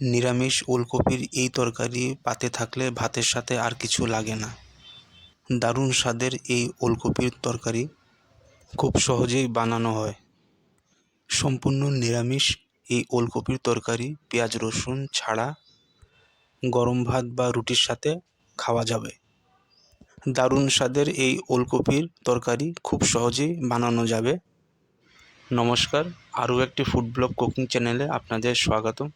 নিরামিষ ওলকপির এই তরকারি পাতে থাকলে ভাতের সাথে আর কিছু লাগে না। দারুণ স্বাদের এই ওলকপির তরকারি খুব সহজেই বানানো হয়। সম্পূর্ণ নিরামিষ এই ওলকপির তরকারি পেঁয়াজ রসুন ছাড়া গরম ভাত বা রুটির সাথে খাওয়া যাবে। দারুণ স্বাদের এই ওলকপির তরকারি খুব সহজেই বানানো যাবে। নমস্কার, আরও একটি ফুড ব্লগ কুকিং চ্যানেলে আপনাদের স্বাগতম।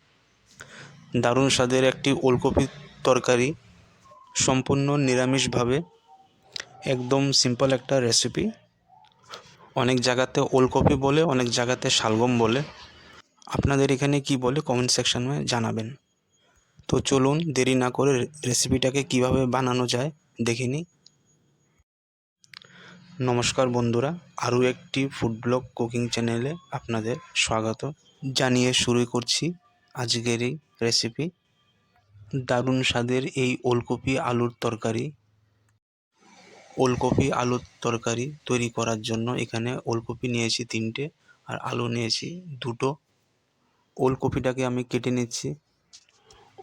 দারুণ স্বাদের একটি ওলকপির তরকারি সম্পূর্ণ নিরামিষভাবে, একদম সিম্পল একটা রেসিপি অনেক জায়গাতে ওলকপি বলে, অনেক জায়গাতে শালগম বলে। আপনাদের এখানে কি বলে কমেন্ট সেকশনে জানাবেন। তো চলুন দেরি না করে রেসিপিটাকে কীভাবে বানানো যায় দেখে নিই। নমস্কার বন্ধুরা, আরও একটি ফুড ব্লগ কুকিং চ্যানেলে আপনাদের স্বাগত। জানিয়ে শুরু করছি আজকের এই রেসিপি দারুণ স্বাদের এই ওলকপি আলুর তরকারি। ওলকপি আলুর তরকারি তৈরি করার জন্য এখানে ওলকপি নিয়েছি তিনটে আর আলু নিয়েছি দুটো। ওলকপিটাকে আমি কেটে নিচ্ছি।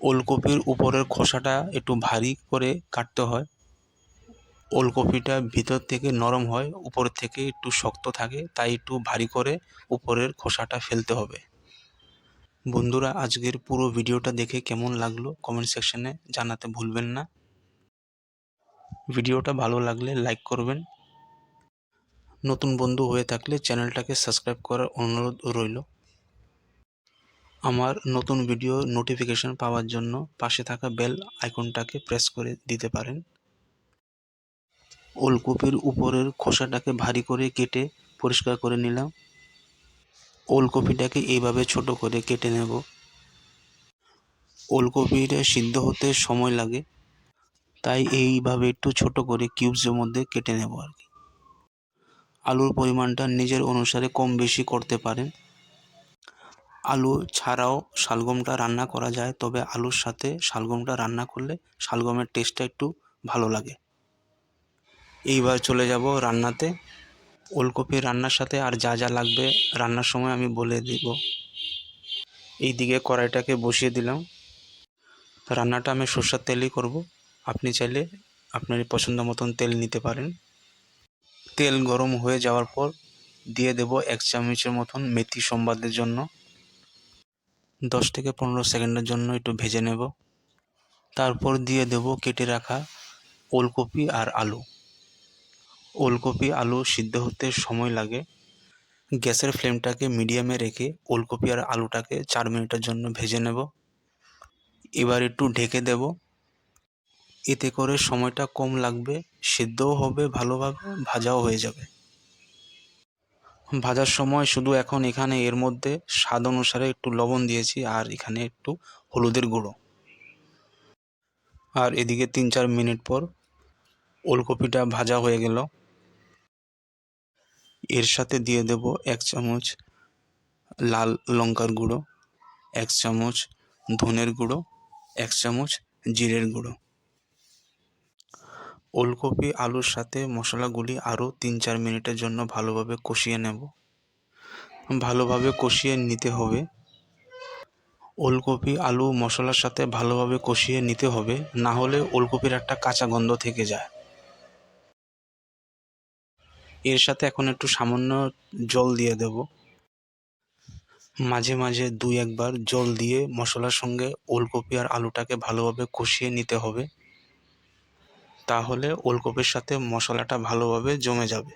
ওলকপির উপরের খোসাটা একটু ভারী করে কাটতে হয়। ওলকপিটা ভিতর থেকে নরম হয়, উপর থেকে একটু শক্ত থাকে, তাই একটু ভারী করে উপরের খোসাটা ফেলতে হবে। বন্ধুরা, আজকের পুরো ভিডিওটা দেখে কেমন লাগল কমেন্ট সেকশনে জানাতে ভুলবেন না। ভিডিওটা ভালো লাগলে লাইক করবেন। নতুন বন্ধু হয়ে থাকলে চ্যানেলটাকে সাবস্ক্রাইব করার অনুরোধ রইল। আমার নতুন ভিডিও নোটিফিকেশন পাওয়ার জন্য পাশে থাকা বেল আইকনটাকে প্রেস করে দিতে পারেন। ওলকপির উপরের খোসাটাকে ভারী করে কেটে পরিষ্কার করে নিলাম। ওলকপিটাকে এইভাবে ছোট করে কেটে নেব। ওলকপিটা সিদ্ধ হতে সময় লাগে, তাই এইভাবে একটু ছোট করে কিউবসের মধ্যে কেটে নেব আর কি। আলুর পরিমাণটা নিজের অনুসারে কম বেশি করতে পারেন। আলু ছাড়াও শালগমটা রান্না করা যায়, তবে আলুর সাথে শালগমটা রান্না করলে শালগমের টেস্টটা একটু ভালো লাগে। এইবার চলে যাব রান্নাতে। ওলকপি রান্নার সাথে আর যা যা লাগবে রান্নার সময় আমি বলে দিব। এই দিকে কড়াইটাকে বসিয়ে দিলাম। রান্নাটা আমি সর্ষার তেলই করব। আপনি চাইলে আপনার পছন্দ মতন তেল নিতে পারেন। তেল গরম হয়ে যাওয়ার পর দিয়ে দেব এক চামচের মতন মেথি সম্বাদের জন্য। দশ থেকে পনেরো সেকেন্ডের জন্য একটু ভেজে নেব। তারপর দিয়ে দেব কেটে রাখা ওলকপি আর আলু। ওলকপি আলু সিদ্ধ হতে সময় লাগে। গ্যাসের ফ্লেমটাকে মিডিয়ামে রেখে ওলকপি আর আলুটাকে চার মিনিটের জন্য ভেজে নেব। এবার একটু ঢেকে দেব। এতে করে সময়টা কম লাগবে, সিদ্ধও হবে, ভালোভাবে ভাজাও হয়ে যাবে। ভাজার সময় শুধু এখন এখানে এর মধ্যে স্বাদ অনুসারে একটু লবণ দিয়েছি আর এখানে একটু হলুদের গুঁড়ো। আর এদিকে তিন চার মিনিট পর ওলকপিটা ভাজা হয়ে গেল। এর সাথে দিয়ে দেব এক চামচ লাল লঙ্কার গুঁড়ো, এক চামচ ধনের গুঁড়ো, এক চামচ জিরের গুঁড়ো। ওলকপি, আলুর সাথে মশলাগুলি আরও তিন চার মিনিটের জন্য ভালোভাবে কষিয়ে নেব। ভালোভাবে কষিয়ে নিতে হবে। ওলকপি, আলু, মশলার সাথে ভালোভাবে কষিয়ে নিতে হবে, না হলে ওলকপির একটা কাঁচা গন্ধ থেকে যায়। এর সাথে এখন একটু সামান্য জল দিয়ে দেব। মাঝে মাঝে দুই একবার জল দিয়ে মশলার সঙ্গে ওলকপি আর আলুটাকে ভালোভাবে কষিয়ে নিতে হবে। তাহলে ওলকপির সাথে মশলাটা ভালোভাবে জমে যাবে।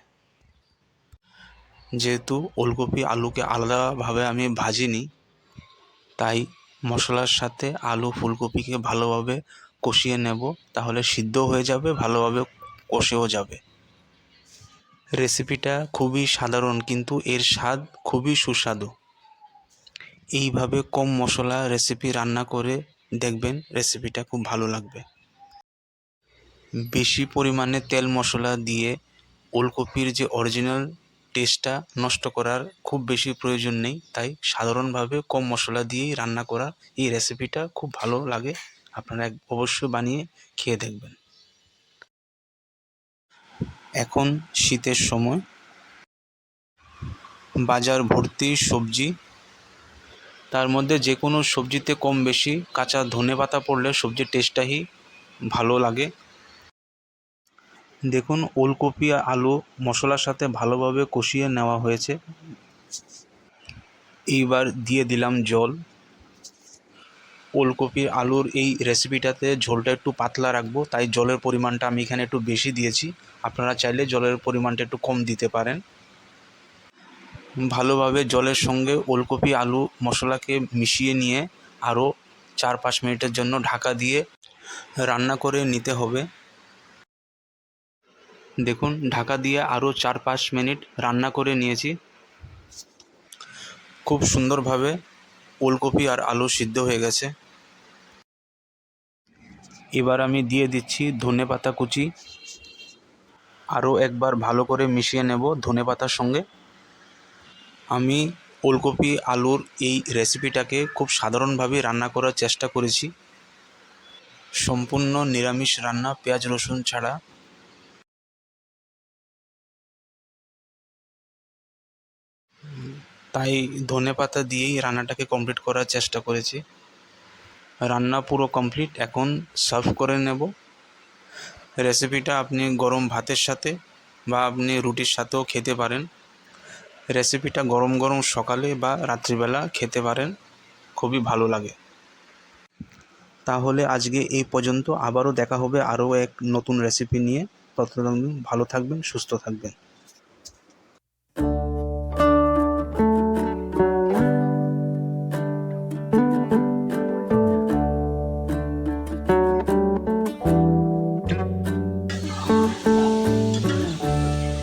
যেহেতু ওলকপি আলুকে আলাদাভাবে আমি ভাজিনি, তাই মশলার সাথে আলু ফুলকপিকে ভালোভাবে কষিয়ে নেব। তাহলে সিদ্ধ হয়ে যাবে, ভালোভাবে কষেও যাবে। রেসিপিটা খুবই সাধারণ, কিন্তু এর স্বাদ খুবই সুস্বাদু। এইভাবে কম মশলা রেসিপি রান্না করে দেখবেন রেসিপিটা খুব ভালো লাগবে। বেশি পরিমাণে তেল মশলা দিয়ে ওলকপির যে অরিজিনাল টেস্টটা নষ্ট করার খুব বেশি প্রয়োজন নেই, তাই সাধারণভাবে কম মশলা দিয়েই রান্না করা এই রেসিপিটা খুব ভালো লাগে। আপনারা অবশ্যই বানিয়ে খেয়ে দেখবেন। এখন শীতের সময়। বাজার, ভর্তি, সবজি। তার মধ্যে যে কোনো সবজিতে কম বেশি কাঁচা ধনে পাতা পড়লে সবজির টেস্টটাই ভালো লাগে। দেখুন, ওলকপি আর আলু মশলার সাথে ভালোভাবে কষিয়ে নেওয়া হয়েছে। এইবার দিয়ে দিলাম জল। ওলকপি, আলুর এই রেসিপিটাতে ঝোলটা একটু পাতলা রাখব, তাই জলের পরিমাণটা আমি এখানে একটু বেশি দিয়েছি। আপনারা চাইলে জলের পরিমাণটা একটু কম দিতে পারেন। ভালোভাবে জলের সঙ্গে ওলকপি, আলু, মশলাকে মিশিয়ে নিয়ে আরও চার পাঁচ মিনিটের জন্য ঢাকা দিয়ে রান্না করে নিতে হবে। দেখুন, ঢাকা দিয়ে আরও চার পাঁচ মিনিট রান্না করে নিয়েছি। খুব সুন্দরভাবে ওলকপি আর আলু সিদ্ধ হয়ে গেছে। এবার আমি দিয়ে দিচ্ছি ধনে পাতা কুচি। আরও একবার ভালো করে মিশিয়ে নেব ধনে পাতার সঙ্গে। আমি ওলকপি, আলুর এই রেসিপিটাকে খুব সাধারণভাবে রান্না করার চেষ্টা করেছি। সম্পূর্ণ নিরামিষ রান্না পেঁয়াজ, রসুন ছাড়া। তাই ধনে পাতা দিয়েই রান্নাটাকে কমপ্লিট করার চেষ্টা করেছি। রান্না পুরো কমপ্লিট এখন সার্ভ করে নেব। রেসিপিটা আপনি গরম ভাতের সাথে বা আপনি রুটির সাথেও খেতে পারেন। রেসিপিটা গরম গরম সকালে বা রাত্রিবেলা খেতে পারেন, খুবই ভালো লাগে। তাহলে আজকে এই পর্যন্ত, আবারও দেখা হবে আরও এক নতুন রেসিপি নিয়ে। ততদিন ভালো থাকবেন, সুস্থ থাকবেন।